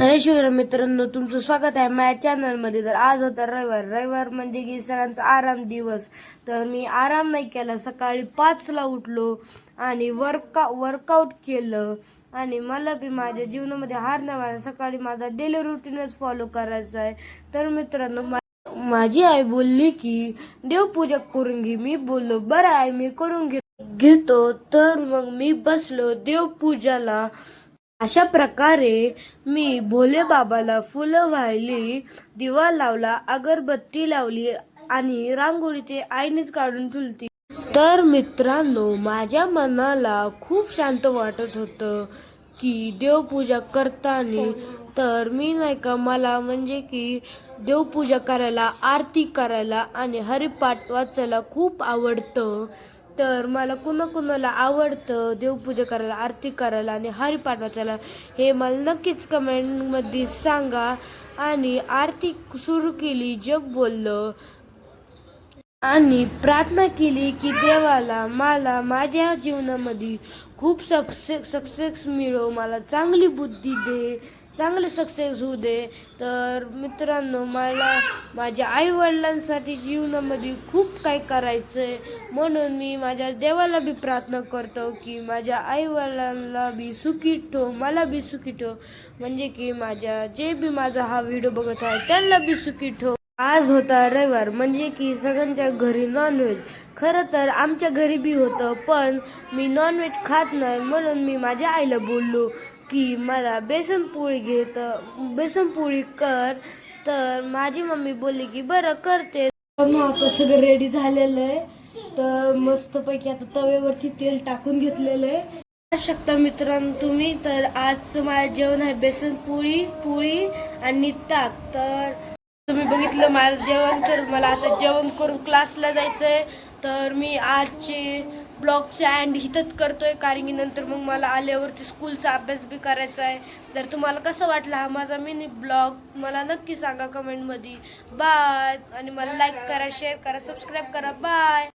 हे शिवराम मित्रांनो तुमचं स्वागत आहे माझ्या चॅनलमध्ये तर आज होता रविवार. रविवार म्हणजे की सगळ्यांचा आराम दिवस. तर मी आराम नाही केला. सकाळी पाचला उठलो आणि वर्का वर्कआउट केलं. आणि मला बी माझ्या जीवनामध्ये हार नाही मारा सकाळी माझा डेली रुटीनच फॉलो करायचा आहे. तर मित्रांनो मा- माझी आई बोलली की देवपूजा करून घे. मी बोललो बरं आहे मी करून घे. घेतो. तर मग मी बसलो देवपूजाला अशा प्रकारे मी भोले बाबाला फुलं वाहिली दिवा लावला अगरबत्ती लावली आणि रांगोळी ते आईनेच काढून चुलती तर मित्रांनो माझ्या मनाला खूप शांत वाटत होतं की देवपूजा करताना तर मी नाही का मला म्हणजे की देवपूजा करायला आरती करायला आणि हरिपाठ वाचायला खूप आवडतं. तर मला कुणा कुणाला आवडतं देवपूजा करायला आरती करायला आणि हरिपाठ वाचायला हे मला नक्कीच कमेंटमध्ये सांगा. आणि आरती सुरू केली जग बोललं. आणि प्रार्थना केली की देवाला मला माझ्या जीवनामध्ये खूप सक्सेस सक्सेस मिळो मला चांगली बुद्धी दे. चांगले सक्सेस होऊ दे. तर मित्रांनो मला माझ्या आईवडिलांसाठी जीवनामध्ये खूप काही करायचं आहे म्हणून मी माझ्या देवाला बी प्रार्थना करतो की माझ्या आईवडिलांना बी सुखी ठेव मला बी सुखी ठेव. म्हणजे की माझ्या जे बी माझा हा व्हिडिओ बघत आहे त्यांना बी सुखी ठेव. आज होता रविवार म्हणजे की सगळ्यांच्या घरी नॉनव्हेज खरं तर आमच्या घरी बी होतं पण मी नॉनव्हेज खात नाही म्हणून मी माझ्या आईला बोललो की मला बेसन पोळी बेसनपोळी बेसन पोळी कर. तर माझी मम्मी बोलली की बरं करते. पण आता सगळं रेडी झालेलं आहे. तर मस्तपैकी आता तव्यावरती तेल टाकून घेतलेलं आहे. शकता मित्रांनो तुम्ही तर आजचं माझं जेवण आहे बेसन पोळी पोळी आणि ताक. तर तुम्ही बघितलं माझं जेवण तर मला आता जेवण करून क्लासला जायचं आहे तर मी आजचे ब्लॉगचे अँड इथंच करतोय कारण की नंतर मग मला आल्यावरती स्कूलचा अभ्यास बी करायचा आहे. तर तुम्हाला कसं वाटलं हा माझा मिनी ब्लॉग मला नक्की सांगा कमेंटमध्ये बाय आणि मला लाईक करा शेअर करा सबस्क्राईब करा. बाय